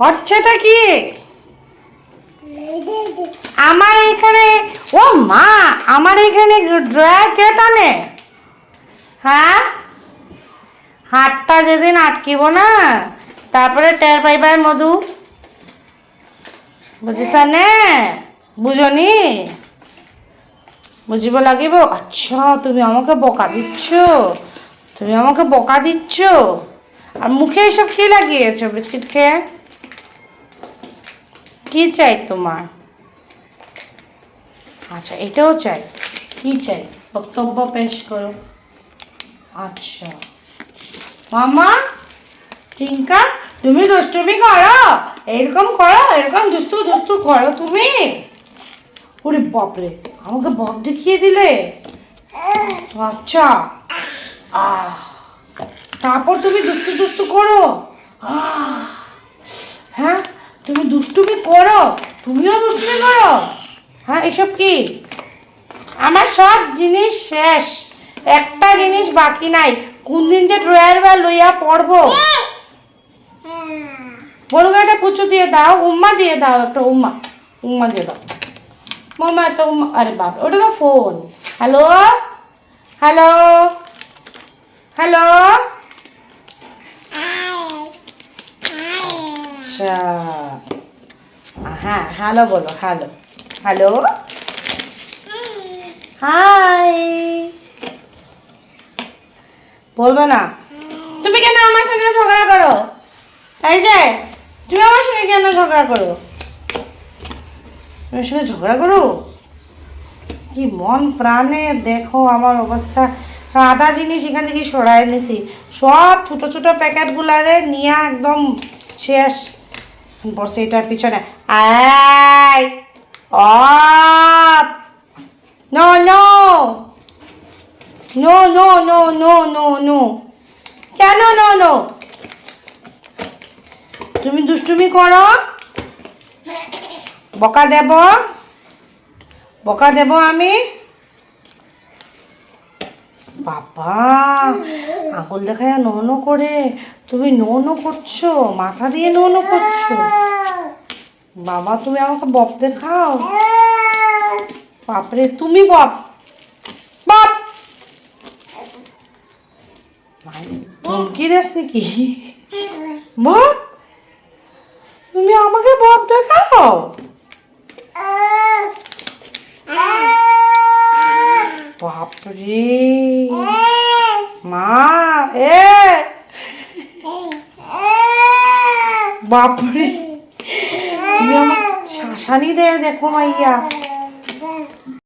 হচ্ছেটা কি? আমার এখানে, ও মা, আমার এখানে ড্রয়ার কে টানে? হ্যাঁ? হাতটা যেদিন আটকিব না, তারপরে টের পাইবার মধু। বুঝিস নে? বুঝনি বুঝিব লাগিব? আচ্ছা তুমি আমাকে বকা দিচ্ছ। তুমি আমাকে বকা দিচ্ছ। আর মুখে এসব কি লাগিয়েছো? বিস্কিট খেয়ে? কি চাই তোমার? আচ্ছা এটাও চাই। কি চাই? বক্তব্য পেশ করো। আচ্ছা। মামা, টিঙ্কা, তুমি দুষ্টুমি করো? এরকম করো, এরকম দুষ্টু দুষ্টু করো তুমি? ওরে বাপরে, আমাকে বক দেখিয়ে দিলে? আচ্ছা। আহ, তারপর তুমি দুষ্টু দুষ্টু করো? আহ। দুষ্টুমি করো, তুমিও দুষ্টুমি করো। হ্যাঁ এসব কি? আমার সব জিনিস শেষ। একটা জিনিস বাকি নাই। কোন দিন যে ড্রয়ার বা লইয়া পড়ব? বড়কে একটা পুচু দিয়ে দাও, উম্মা দিয়ে দাও, একটা উম্মা। উম্মা দিয়ে দাও। মামা, একটা উম্মা। আরে বাপ ওটা তো ফোন হ্যালো হ্যালো হ্যালো আচ্ছা। হ্যাঁ হ্যালো বলো, হ্যালো। হ্যালো। হাই। বলবে না। তুমি কেন আমার সঙ্গে ঝগড়া করো? এই যে, তুমি আমার সঙ্গে কেন ঝগড়া করো? আমার সঙ্গে ঝগড়া করো? কি মন প্রাণে, দেখো আমার অবস্থা। আধা জিনিস এখান থেকে সরাই নিছি সব ছোটো ছোট প্যাকেটগুলারে নিয়ে একদম শেষ। বসে এটার পিছনে। আয় কেন নো নো? তুমি দুষ্টুমি করো। বকা দেব। বকা দেব আমি। বাবা, আঙুল দেখায় নো করে, তুমি নো করছ, মাথা দিয়ে নো করছ। বাবা তুমি আমাকে বপ দেখাও। বাপরে, তুমি বপ বপ ধমকি দেস নাকি? বপ তুমি আমাকে বপ দেখাও। বাপরে। মা এ। বাপরে। তুমি আমার শাসানি দেয় দেখো মাইয়া।